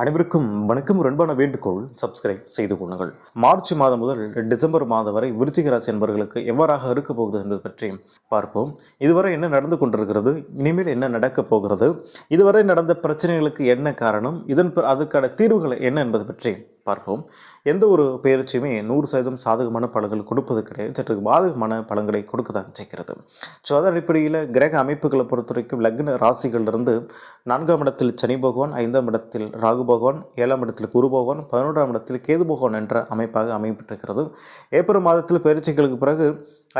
அனைவருக்கும் வணக்கம். ரன்பான அன்பான வேண்டுகோள் சப்ஸ்கிரைப் செய்து கொள்ளுங்கள். மார்ச் மாதம் முதல் டிசம்பர் மாதம் வரை விருச்சிக ராசி என்பவர்களுக்கு எவ்வாறாக இருக்க போகுது என்பது பற்றி பார்ப்போம். இதுவரை என்ன நடந்து கொண்டிருக்கிறது? இனிமேல் என்ன நடக்கப் போகிறது? இதுவரை நடந்த பிரச்சனைகளுக்கு என்ன காரணம்? இதன் பிற- அதற்கான தீர்வுகள் என்ன என்பது பற்றி பார்ப்போம். எந்த ஒரு பயிற்சியுமே நூறு சதவீதம் சாதகமான பலன்கள் கொடுப்பது கிடையாது. சற்று பாதகமான பலன்களை கொடுக்க தான் செய்கிறது. ஸோ அதன் அடிப்படையில் கிரக அமைப்புகளை பொறுத்த வரைக்கும் லக்ன ராசிகளிலிருந்து நான்காம் இடத்தில் சனி பகவான் ஐந்தாம் இடத்தில் ராகு பகவான் ஏழாம் இடத்தில் குரு பகவான் பதினொன்றாம் இடத்தில் கேது பகவான் என்ற அமைப்பாக அமைப்பட்டிருக்கிறது ஏப்ரல் மாதத்தில் பயிற்சிகளுக்கு பிறகு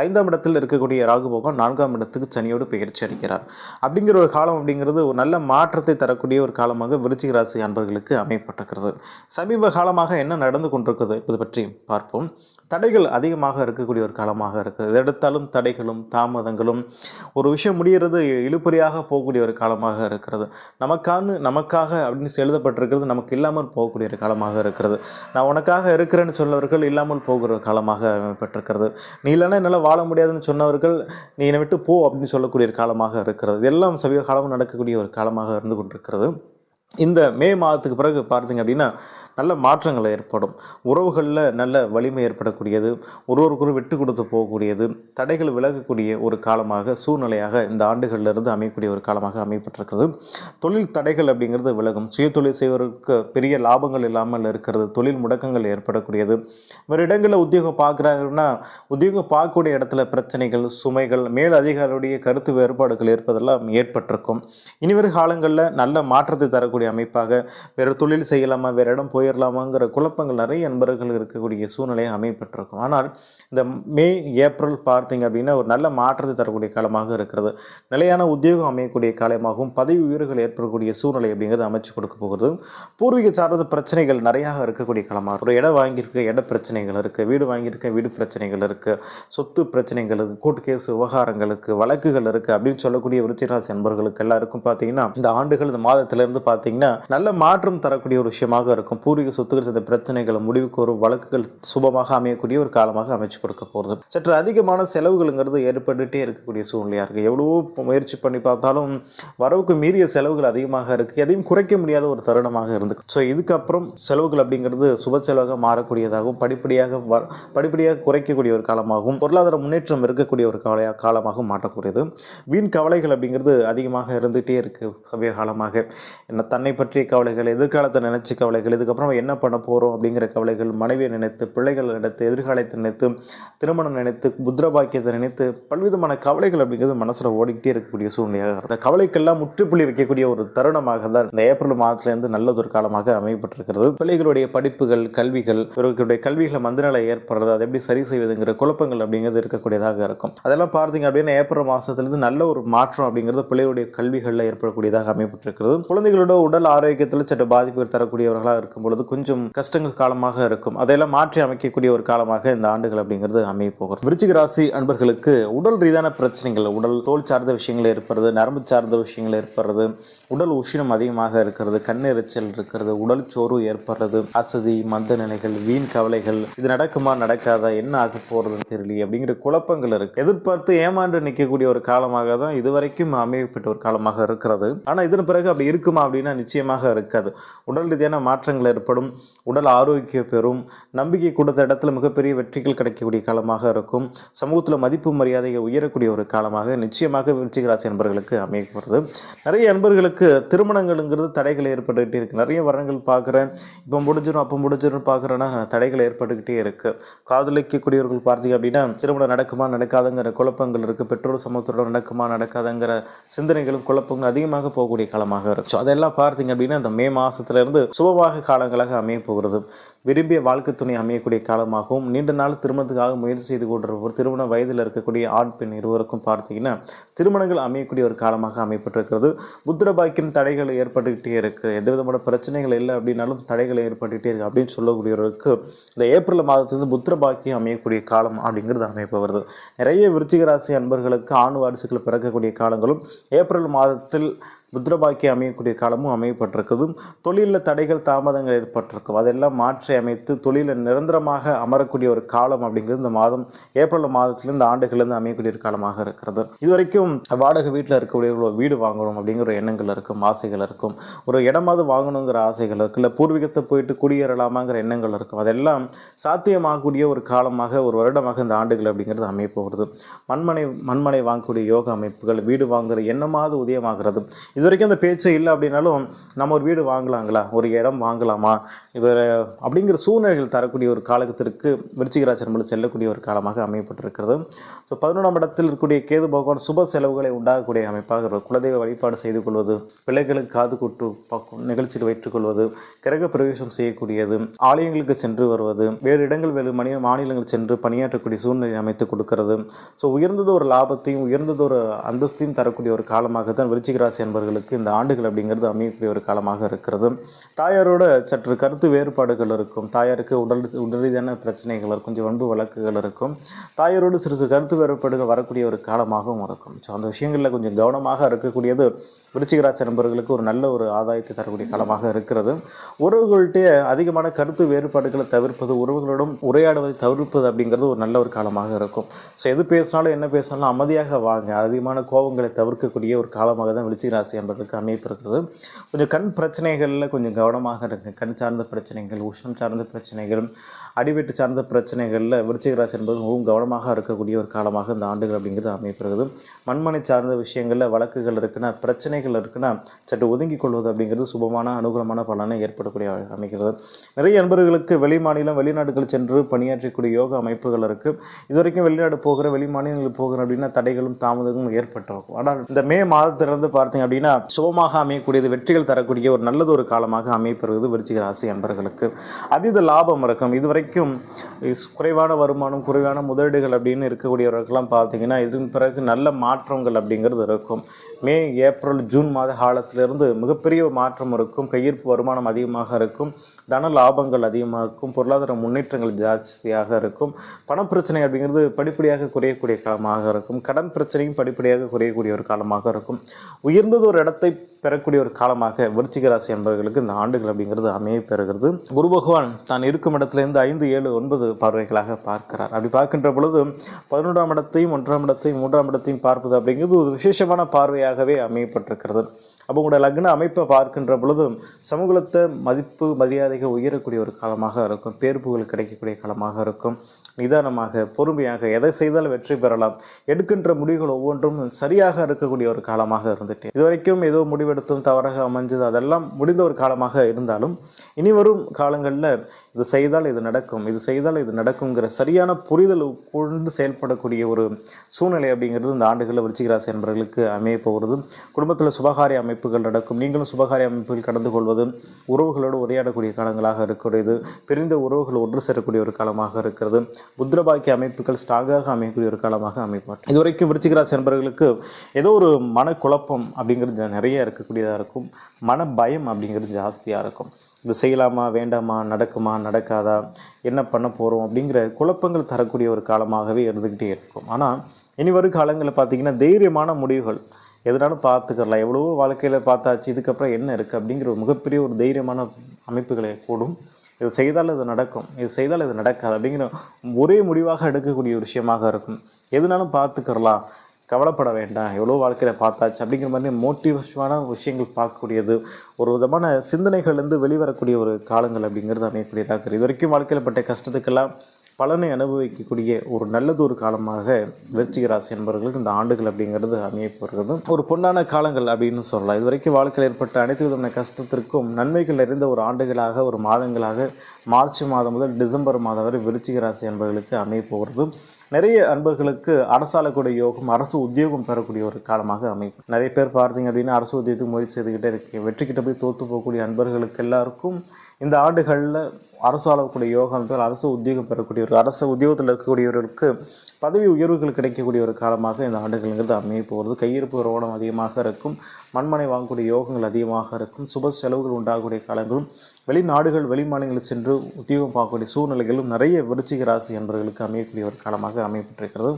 ஐந்தாம் இடத்தில் இருக்கக்கூடிய ராகு பகவான் நான்காம் இடத்துக்கு சனியோடு பயிற்சி அளிக்கிறார். அப்படிங்கிற ஒரு காலம் அப்படிங்கிறது ஒரு நல்ல மாற்றத்தை தரக்கூடிய ஒரு காலமாக விருச்சிக ராசி அன்பர்களுக்கு அமைப்பட்டிருக்கிறது சமீப காலமாக என்ன நடந்து கொண்டிருக்குது என்பது பற்றி பார்ப்போம். தடைகள் அதிகமாக இருக்கக்கூடிய ஒரு காலமாக இருக்குது. எடுத்தாலும் தடைகளும் தாமதங்களும் ஒரு விஷயம் முடிகிறது இழுபறியாக போகக்கூடிய ஒரு காலமாக இருக்கிறது. நமக்கான நமக்காக அப்படின்னு எழுதப்பட்டிருக்கிறது நமக்கு இல்லாமல் போகக்கூடிய ஒரு காலமாக இருக்கிறது. நான் உனக்காக இருக்கிறேன்னு சொன்னவர்கள் இல்லாமல் போகிற ஒரு காலமாக பெற்றிருக்கிறது நீ இல்லைன்னா என்னால் வாழ முடியாதுன்னு சொன்னவர்கள் நீ என்னை விட்டு போ அப்படின்னு சொல்லக்கூடிய ஒரு காலமாக இருக்கிறது. எல்லாம் சமீப காலமும் நடக்கக்கூடிய ஒரு காலமாக இருந்து கொண்டிருக்கிறது. இந்த மே மாதத்துக்கு பிறகு பார்த்தீங்க அப்படின்னா நல்ல மாற்றங்கள் ஏற்படும். உறவுகளில் நல்ல வலிமை ஏற்படக்கூடியது ஒருவருக்கொரு விட்டு கொடுத்து போகக்கூடியது தடைகள் விலகக்கூடிய ஒரு காலமாக சூழ்நிலையாக இந்த ஆண்டுகளில் இருந்து அமையக்கூடிய ஒரு காலமாக அமைப்பட்டிருக்கிறது தொழில் தடைகள் அப்படிங்கிறது விலகும். சுய தொழில் செய்வதற்கு பெரிய லாபங்கள் இல்லாமல் இருக்கிறது. தொழில் முடக்கங்கள் ஏற்படக்கூடியது. வேறு இடங்களில் உத்தியோகம் பார்க்குறாங்கன்னா உத்தியோகம் பார்க்கக்கூடிய இடத்துல பிரச்சனைகள் சுமைகள் மேல் அதிகாரியுடைய கருத்து வேறுபாடுகள் ஏற்பதெல்லாம் ஏற்பட்டிருக்கும். இனிவரும் காலங்களில் நல்ல மாற்றத்தை தரக்கூடிய அமைப்பாக வேறு தொழில் செய்யலாமா வேறு இடம் போயிடலாமாங்கிற குழப்பங்கள் நிறைய நண்பர்கள் இருக்கக்கூடிய சூழ்நிலை அமைப்பட்டிருக்கும். ஆனால் இந்த மே ஏப்ரல் பார்த்தீங்க அப்படின்னா ஒரு நல்ல மாற்றத்தை தரக்கூடிய காலமாக இருக்கிறது. நிலையான உத்தியோகம் அமையக்கூடிய காலமாகவும் பதவி உயர்வுகள் ஏற்படக்கூடிய சூழ்நிலை அப்படிங்கிறது அமைச்சு கொடுக்க போகிறது பூர்வீக சார்ந்த பிரச்சனைகள் நிறையாக இருக்கக்கூடிய காலமாக ஒரு இடம் வாங்கியிருக்க இட பிரச்சனைகள் இருக்குது வீடு வாங்கியிருக்க வீடு பிரச்சனைகள் இருக்குது சொத்து பிரச்சனைகள் இருக்குது கோர்ட் கேஸ் இருக்குது வழக்குகள் இருக்குது அப்படின்னு சொல்லக்கூடிய விருச்சிகராசி என்பவர்களுக்கு எல்லாருக்கும் பார்த்தீங்கன்னா இந்த ஆண்டுகள் இந்த மாதத்திலிருந்து பார்த்தீங்கன்னா நல்ல மாற்றம் தரக்கூடிய ஒரு விஷயமாக இருக்கும். பூர்வீக சொத்துக்கள் சேர்ந்த பிரச்சனைகளை முடிவுக்கு ஒரு வழக்குகள் சுபமாக அமையக்கூடிய ஒரு காலமாக அமைச்சு கொடுக்க போகிறது சற்று அதிகமான செலவுகளுங்கிறது ஏற்பட்டுட்டே இருக்கக்கூடிய சூழ்நிலையாக இருக்குது எவ்வளவோ முயற்சி பண்ணி பார்த்தாலும் வரவுக்கு மீறிய செலவுகள் அதிகமாக இருக்குது எதையும் குறைக்க முடியாத ஒரு தருணமாக இருந்து ஸோ இதுக்கப்புறம் செலவுகள் அப்படிங்கிறது சுப செலவாக மாறக்கூடியதாகவும் படிப்படியாக வ படிப்படியாக குறைக்கக்கூடிய ஒரு காலமாகவும் பொருளாதார முன்னேற்றம் இருக்கக்கூடிய ஒரு கால காலமாகவும் மாற்றக்கூடியது. வீண் கவலைகள் அப்படிங்கிறது அதிகமாக இருந்துகிட்டே இருக்குது சமீப காலமாக. என்ன தன்னை பற்றிய கவலைகள் எதிர்காலத்தை நினைச்ச கவலைகள் இதுக்கப்புறம் என்ன பண்ண போகிறோம் அப்படிங்கிற கவலைகள் மனைவியை நினைத்து பிள்ளைகள் நினைத்து எதிர்காலத்தை நினைத்து திருமணம் நினைத்து புத்திர பாக்கியத்தை நினைத்து பல்விதமான கவலைகள் அப்படிங்கிறது மனசில் ஓடிக்கிட்டே இருக்கக்கூடிய சூழ்நிலையாக இருக்கு. அந்த கவலைக்கெல்லாம் முற்றுப்புள்ளி வைக்கக்கூடிய ஒரு தருணமாக தான் இந்த ஏப்ரல் மாதத்துலேருந்து நல்லதொரு காலமாக அமையப்பட்டிருக்கிறது. பிள்ளைகளுடைய படிப்புகள் கல்விகள் இவர்களுடைய கல்விகளை மந்தநிலை ஏற்படுறது அதை எப்படி சரி செய்வதுங்கிற குழப்பங்கள் அப்படிங்கிறது இருக்கக்கூடியதாக இருக்கும். அதெல்லாம் பார்த்தீங்க அப்படின்னா ஏப்ரல் மாதத்துலேருந்து நல்ல ஒரு மாற்றம் அப்படிங்கிறது பிள்ளைகளுடைய கல்விகளில் ஏற்படக்கூடியதாக அமையப்பட்டிருக்கிறது. குழந்தைகளோட உடல் ஆரோக்கியத்தில் சற்று பாதிப்புகள் தரக்கூடியவர்களாக இருக்கும் பொழுது கொஞ்சம் கஷ்டங்கள் காலமாக இருக்கும். அதையெல்லாம் மாற்றி அமைக்கக்கூடிய ஒரு காலமாக இந்த ஆண்டுகள் அப்படிங்கிறது அமைய போகிறது. விருச்சிக ராசி அன்பர்களுக்கு உடல் ரீதியான பிரச்சனைகள் உடல் தோல் சார்ந்த விஷயங்கள் ஏற்படுறது நரம்பு சார்ந்த விஷயங்கள் ஏற்படுறது உடல் உஷ்ணம் அதிகமாக இருக்கிறது கண்ணெரிச்சல் இருக்கிறது உடல் சோர்வு ஏற்படுறது அசதி மந்த நிலைகள் வீண் கவலைகள் இது நடக்குமா நடக்காதா என்ன ஆக போறதுன்னு தெரியல அப்படிங்கிற குழப்பங்கள் இருக்கு. எதிர்பார்த்து ஏமாண்டு நிற்கக்கூடிய ஒரு காலமாக தான் இதுவரைக்கும் அமையப்பட்ட ஒரு காலமாக இருக்கிறது. ஆனால் இதன் பிறகு அப்படி இருக்குமா அப்படின்னா நிச்சயமாக இருக்காது. உடல் ரீதியான மாற்றங்கள் ஏற்படும். உடல் ஆரோக்கியம் பெறும். நம்பிக்கை கொடுத்த இடத்துல மிகப்பெரிய வெற்றிகள் கிடைக்கக்கூடிய காலமாக இருக்கும். சமூகத்தில் மதிப்பு மரியாதையை உயரக்கூடிய ஒரு காலமாக நிச்சயமாக விருச்சிகராசி நண்பர்களுக்கு என்பர்களுக்கு நிறைய நண்பர்களுக்கு திருமணங்கள்ங்கிறது தடைகள் ஏற்பட்டுக்கிட்டே இருக்குது நிறைய வரங்கள் பார்க்குறேன். இப்போ முடிஞ்சிடும் அப்போ முடிஞ்சிடும் பார்க்குறேன்னா தடைகள் ஏற்பட்டுக்கிட்டே இருக்குது காதலிக்கக்கூடியவர்கள் பார்த்தீங்க அப்படின்னா திருமணம் நடக்குமா நடக்காதுங்கிற குழப்பங்கள் இருக்கு. பெற்றோர் சமூகத்தோட நடக்குமா நடக்காதுங்கிற சிந்தனைகளும் குழப்பங்களும் அதிகமாக போகக்கூடிய காலமாக இருக்கும். ஸோ அதெல்லாம் பார்த்தீங்க அப்படின்னா இந்த மே மாதத்துலேருந்து சுபவாக சுபமாக காலங்களாக அமைய போகிறது. விரும்பிய வாழ்க்கை துணை அமையக்கூடிய காலமாகவும் நீண்ட நாள் திருமணத்துக்காக முயற்சி செய்து கொண்டிருப்பவர் திருமண வயதில் இருக்கக்கூடிய ஆண் பெண் இருவருக்கும் பார்த்தீங்கன்னா திருமணங்கள் அமையக்கூடிய ஒரு காலமாக அமைப்பட்டிருக்கிறது புத்திர பாக்கியம் தடைகள் ஏற்பட்டுக்கிட்டே இருக்குது எந்த விதமான பிரச்சனைகள் இல்லை அப்படின்னாலும் தடைகள் ஏற்பட்டுக்கிட்டே இருக்கு அப்படின்னு சொல்லக்கூடியவர்களுக்கு இந்த ஏப்ரல் மாதத்திலிருந்து புத்திர பாக்கியம் அமையக்கூடிய காலம் அப்படிங்கிறது அமைப்பு வருது நிறைய விருச்சிகராசி அன்பர்களுக்கு ஆண் வாரிசுகள் பிறக்கக்கூடிய காலங்களும் ஏப்ரல் மாதத்தில் புத்திரபாக்கியம் அமையக்கூடிய காலமும் அமையப்பட்டிருக்குது. தொழிலில் தடைகள் தாமதங்கள் ஏற்பட்டிருக்கும். அதெல்லாம் மாற்றி அமைத்து தொழிலில் நிரந்தரமாக அமரக்கூடிய ஒரு காலம் அப்படிங்கிறது இந்த மாதம் ஏப்ரல் மாதத்துல இந்த ஆண்டுகள்லேருந்து அமையக்கூடிய ஒரு காலமாக இருக்கிறது. இதுவரைக்கும் வாடகை வீட்டில் இருக்கக்கூடியவர்கள் ஒரு வீடு வாங்கணும் அப்படிங்கிற ஒரு எண்ணங்கள் இருக்கும் ஆசைகள் இருக்கும். ஒரு இடமாவது வாங்கணுங்கிற ஆசைகள் இருக்கும். இல்லை பூர்வீகத்தை போயிட்டு குடியேறலாமாங்கிற எண்ணங்கள் இருக்கும். அதெல்லாம் சாத்தியமாகக்கூடிய ஒரு காலமாக ஒரு வருடமாக இந்த ஆண்டுகள் அப்படிங்கிறது அமைய போகிறது மண்மனை மண்மனை வாங்கக்கூடிய யோக அமைப்புகள் வீடு வாங்குற எண்ணமாவது உதயமாகிறது. இது வரைக்கும் அந்த பேச்சு இல்லை அப்படின்னாலும் நம்ம ஒரு வீடு வாங்கலாங்களா? ஒரு இடம் வாங்கலாமா? இவர் அப்படிங்கிற சூழ்நிலைகள் தரக்கூடிய ஒரு காலகத்திற்கு விருச்சிகராசிரமில் செல்லக்கூடிய ஒரு காலமாக அமையப்பட்டிருக்கிறது ஸோ பதினொன்றாம் இடத்தில் இருக்கக்கூடிய கேது பகவான் சுப செலவுகளை உண்டாகக்கூடிய அமைப்பாக இருக்கும். குலதெய்வ வழிபாடு செய்து கொள்வது பிள்ளைகளுக்கு காது கூட்டு பக்கு- நிகழ்ச்சியில் வைற்றுக்கொள்வது கிரக பிரவேசம் செய்யக்கூடியது ஆலயங்களுக்கு சென்று வருவது வேறு இடங்கள் வேறு மணி மாநிலங்கள் சென்று பணியாற்றக்கூடிய சூழ்நிலை அமைத்து கொடுக்கிறது ஸோ உயர்ந்தது ஒரு லாபத்தையும் உயர்ந்தது ஒரு அந்தஸ்தையும் தரக்கூடிய ஒரு காலமாக தான் விருச்சிகராசி என்பவர்களுக்கு இந்த ஆண்டுகள் அப்படிங்கிறது அமையக்கூடிய ஒரு காலமாக இருக்கிறது தாயாரோட சற்று கருத்து கருத்து வேறுபாடுகள் இருக்கும். தாயாருக்கு உடல் உடல் ரீதியான பிரச்சனைகள் இருக்கும். கொஞ்சம் வன்பு வழக்குகள் இருக்கும். தாயாரோடு சிறு சிறு கருத்து வேறுபாடுகள் வரக்கூடிய ஒரு காலமாகவும் இருக்கும். ஸோ அந்த விஷயங்களில் கொஞ்சம் கவனமாக இருக்கக்கூடியது விருச்சிகராசி நண்பர்களுக்கு ஒரு நல்ல ஒரு ஆதாயத்தை தரக்கூடிய காலமாக இருக்கிறது. உறவுகள்கிட்ட அதிகமான கருத்து வேறுபாடுகளை தவிர்ப்பது உறவுகளோடும் உரையாடுவதை தவிர்ப்பது அப்படிங்கிறது ஒரு நல்ல ஒரு காலமாக இருக்கும். ஸோ எது பேசினாலும் என்ன பேசினாலும் அமைதியாக வாங்க. அதிகமான கோபங்களை தவிர்க்கக்கூடிய ஒரு காலமாக தான் விருச்சிகராசி என்பதற்கு அமைப்பு இருக்கிறது. கொஞ்சம் கண் பிரச்சனைகளில் கொஞ்சம் கவனமாக இருங்க. கண் சார்ந்த பிரச்சனைகள் உஷ்ணம் சார்ந்த பிரச்சனைகள் அடிவெட்டு சார்ந்த பிரச்சனைகளில் விருச்சிக ராசி என்பது மிகவும் கவனமாக இருக்கக்கூடிய ஒரு காலமாக இந்த ஆண்டுகள் அப்படிங்கிறது அமைப்பிருக்குது மண்மனை சார்ந்த விஷயங்களில் வழக்குகள் இருக்குன்னா பிரச்சனைகள் இருக்குன்னா சற்று ஒதுங்கிக் கொள்வது அப்படிங்கிறது சுபமான அனுகூலமான பலனை ஏற்படக்கூடிய அமைகிறது. நிறைய நண்பர்களுக்கு வெளி மாநிலம் வெளிநாடுகள் சென்று பணியாற்றக்கூடிய யோக அமைப்புகள் இருக்குது இது வரைக்கும் வெளிநாடு போகிற வெளி மாநிலங்களுக்கு போகிற அப்படின்னா தடைகளும் தாமதங்களும் ஏற்பட்டிருக்கும். ஆனால் இந்த மே மாதத்திலிருந்து பார்த்தீங்க அப்படின்னா சுபமாக அமையக்கூடியது வெற்றிகள் தரக்கூடிய ஒரு நல்லது ஒரு காலமாக அமைப்பிருக்குது விருச்சிக ராசி நண்பர்களுக்கு அதீத லாபம் இருக்கும். இதுவரைக்கும் வரைக்கும் குறைவான வருமானம் குறைவான முதலீடுகள் அப்படின்னு இருக்கக்கூடியவர்களுக்கெல்லாம் பார்த்தீங்கன்னா இதன் பிறகு நல்ல மாற்றங்கள் அப்படிங்கிறது இருக்கும். மே ஏப்ரல் ஜூன் மாத காலத்திலிருந்து மிகப்பெரிய மாற்றம் இருக்கும். கையிருப்பு வருமானம் அதிகமாக இருக்கும். தன லாபங்கள் அதிகமாக இருக்கும். பொருளாதார முன்னேற்றங்கள் ஜாஸ்தியாக இருக்கும். பணப்பிரச்சனை அப்படிங்கிறது படிப்படியாக குறையக்கூடிய காலமாக இருக்கும். கடன் பிரச்சனையும் படிப்படியாக குறையக்கூடிய ஒரு காலமாக இருக்கும். உயர்ந்தது ஒரு இடத்தை பெறக்கூடிய ஒரு காலமாக விருச்சிக ராசி என்பவர்களுக்கு இந்த ஆண்டுகள் அப்படிங்கிறது அமைய பெறுகிறது. குரு பகவான் தான் இருக்கும் இடத்திலிருந்து ஐந்து ஏழு ஒன்பது பார்வைகளாக பார்க்கிறார். அப்படி பார்க்கின்ற பொழுது பதினொன்றாம் இடத்தையும் ஒன்றாம் இடத்தையும் மூன்றாம் இடத்தையும் பார்ப்பது அப்படிங்கிறது ஒரு விசேஷமான பார்வையாகவே அமையப்பட்டிருக்கிறது. அப்போ உங்களுடைய லக்ன அமைப்பை பார்க்கின்ற பொழுது சமூகத்தை மதிப்பு மரியாதைகள் உயரக்கூடிய ஒரு காலமாக இருக்கும். பேர்ப்புகள் கிடைக்கக்கூடிய காலமாக இருக்கும். நிதானமாக பொறுமையாக எதை செய்தாலும் வெற்றி பெறலாம். எடுக்கின்ற முடிவுகள் ஒவ்வொன்றும் சரியாக இருக்கக்கூடிய ஒரு காலமாக இருந்துட்டு. இதுவரைக்கும் ஏதோ முடிவெடுத்தும் தவறாக அமைஞ்சது அதெல்லாம் முடிந்த ஒரு காலமாக இருந்தாலும் இனி வரும் காலங்களில் இது செய்தால் இது நடக்கும் இது செய்தால் இது நடக்குங்கிற சரியான புரிதல் கொண்டு செயல்படக்கூடிய ஒரு சூழ்நிலை அப்படிங்கிறது இந்த ஆண்டுகளில் விருச்சிகராசி என்பவர்களுக்கு அமைய போகிறது. குடும்பத்தில் சுபகாரிய அமைப்புகள் நடக்கும். நீங்களும் சுபகாரிய அமைப்புகள் கடந்து கொள்வது உறவுகளோடு உரையாடக்கூடிய காலங்களாக இருக்கக்கூடியது. பிரிந்த உறவுகள் ஒன்று சேரக்கூடிய ஒரு காலமாக இருக்கிறது. புத்திரபாக்கிய அமைப்புகள் ஸ்ட்ராங்காக அமையக்கூடிய ஒரு காலமாக அமைப்பார் இதுவரைக்கும் விருச்சிகராசி என்பவர்களுக்கு ஏதோ ஒரு மனக்குழப்பம் அப்படிங்கிறது நிறைய இருக்கக்கூடியதாக இருக்கும். மன பயம் அப்படிங்கிறது ஜாஸ்தியாக இருக்கும். இது செய்யலாமா வேண்டாமா நடக்குமா நடக்காதா என்ன பண்ண போகிறோம் அப்படிங்கிற குழப்பங்கள் தரக்கூடிய ஒரு காலமாகவே இருந்துக்கிட்டே இருக்கும். ஆனால் இனி வரும் காலங்களில் பார்த்தீங்கன்னா தைரியமான முடிவுகள். எதுனாலும் பார்த்துக்கலாம். எவ்வளவோ வாழ்க்கையில் பார்த்தாச்சு இதுக்கப்புறம் என்ன இருக்குது அப்படிங்கிற ஒரு மிகப்பெரிய ஒரு தைரியமான அமைப்புகளை கூடும். இது செய்தால் இது நடக்கும். இது செய்தால் இது நடக்காது அப்படிங்கிற ஒரே முடிவாக எடுக்கக்கூடிய ஒரு விஷயமாக இருக்கும். எதுனாலும் பார்த்துக்கிறலாம் கவலைப்பட வேண்டாம். எவ்வளோ வாழ்க்கையில் பார்த்தாச்சு. அப்படிங்கிற மாதிரி மோட்டிவேஷனான விஷயங்கள் பார்க்கக்கூடியது. ஒரு விதமான சிந்தனைகள்லேருந்து வெளிவரக்கூடிய ஒரு காலங்கள் அப்படிங்கிறது அமையக்கூடியதாக இருக்குது. இது வரைக்கும் வாழ்க்கையில் பட்ட கஷ்டத்துக்கெல்லாம் பலனை அனுபவிக்கக்கூடிய ஒரு நல்லது ஒரு காலமாக விருச்சிக ராசி என்பவர்களுக்கு இந்த ஆண்டுகள் அப்படிங்கிறது அமையப்படுகிறது ஒரு பொன்னான காலங்கள் அப்படின்னு சொல்லலாம். இது வரைக்கும் வாழ்க்கையில் ஏற்பட்ட அனைத்து விதமான கஷ்டத்திற்கும் நன்மைகள் நிறைந்த ஒரு ஆண்டுகளாக ஒரு மாதங்களாக மார்ச் மாதம் முதல் டிசம்பர் மாதம் வரை விருச்சிக ராசி என்பவர்களுக்கு அமையப்போகிறது. நிறைய அன்பர்களுக்கு அரசாலக்கூடிய யோகம் அரசு உத்தியோகம் பெறக்கூடிய ஒரு காலமாக அமையும். நிறைய பேர் பார்த்தீங்க அப்படின்னா அரசு உத்தியோகத்துக்கு முயற்சி செய்துக்கிட்டே இருக்கு. வெற்றிக்கிட்ட போய் தோற்று போகக்கூடிய அன்பர்களுக்கு எல்லாருக்கும் இந்த ஆண்டுகளில் அரசு ஆளக்கூடிய யோகம் பேர் அரசு உத்தியோகம் பெறக்கூடிய ஒரு அரசு உத்தியோகத்தில் இருக்கக்கூடியவர்களுக்கு பதவி உயர்வுகள் கிடைக்கக்கூடிய ஒரு காலமாக இந்த ஆண்டுகள்ங்கிறது அமைய போகிறது. கையிருப்பு ரோடம் அதிகமாக இருக்கும். மண்மனை வாங்கக்கூடிய யோகங்கள் அதிகமாக இருக்கும். சுப செலவுகள் உண்டாகக்கூடிய காலங்களும் வெளிநாடுகள் வெளி மாநிலங்களில் சென்று உத்தியோகம் பார்க்கக்கூடிய சூழ்நிலைகளும் நிறைய விருச்சிக ராசி என்பவர்களுக்கு அமையக்கூடிய ஒரு காலமாக அமையப்பட்டிருக்கிறது.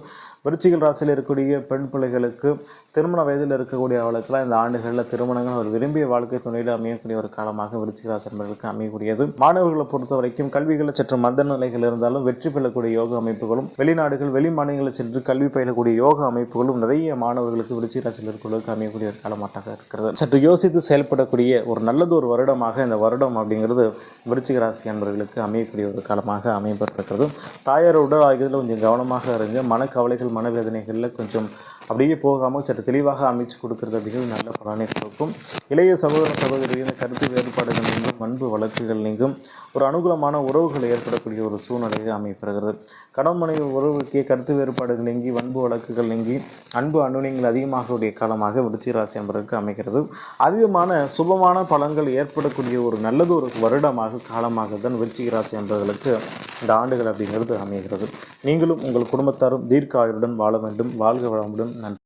விருச்சிக ராசியில் இருக்கக்கூடிய பெண் பிள்ளைகளுக்கு திருமண வயதில் இருக்கக்கூடிய அவளுக்கெல்லாம் இந்த ஆண்டுகளில் திருமணங்கள் ஒரு விரும்பிய வாழ்க்கை துணையில் அமையக்கூடிய ஒரு காலமாக விருச்சிக ராசி என்பவர்களுக்கு அமையக்கூடியது. மாணவர்களை பொறுத்த வரைக்கும் கல்விகளில் சற்று மந்த நிலைகள் இருந்தாலும் வெற்றி பெறக்கூடிய யோக அமைப்புகளும் வெளிநாடுகள் வெளி மாநிலங்களில் சென்று கல்வி பயிலக்கூடிய யோக அமைப்புகளும் நிறைய மாணவர்களுக்கு விருச்சிக ராசியில் இருக்கிறவர்களுக்கு அமையக்கூடிய ஒரு காலமாட்டாக இருக்கிறது. சற்று யோசித்து செயல்படக்கூடிய ஒரு நல்லது ஒரு வருடமாக இந்த வருடம் அப்படிங்கிறது விருச்சிக ராசி என்பவர்களுக்கு அமையக்கூடிய ஒரு காலமாக அமையப்பட்டிருக்கிறது. தாயார் உடல் ஆகியதில் கொஞ்சம் கவனமாக இருங்க. மனக்கவலைகள் மனவேதனைகளில் கொஞ்சம் அப்படியே போகாமல் சற்று தெளிவாக அமைச்சு கொடுக்கறது அப்படிங்கிறது நல்ல பலனை கொடுக்கும். இளைய சகோதர சகோதரியின் கருத்து வேறுபாடுகள் பண்பு அன்பு வழக்குகள் நீங்கும். ஒரு அனுகூலமான உறவுகள் ஏற்படக்கூடிய ஒரு சூழ்நிலையை அமைப்பெறுகிறது கணவன் மனைவி உறவுக்கு கருத்து வேறுபாடுகள் நீங்கி அன்பு வழக்குகள் நீங்கி அன்பு அனுநியங்கள் அதிகமாகக்கூடிய காலமாக விருச்சி ராசி என்பதற்கு அமைகிறது. அதிகமான சுபமான பலன்கள் ஏற்படக்கூடிய ஒரு நல்லது ஒரு வருடமாக காலமாக தான் விருச்சிக ராசி என்பவர்களுக்கு இந்த ஆண்டுகள் அப்படிங்கிறது அமைகிறது. நீங்களும் உங்கள் குடும்பத்தாரும் தீர்க்க ஆயுளுடன் வாழ வேண்டும். வாழ்க வளமுடன். நன்றி.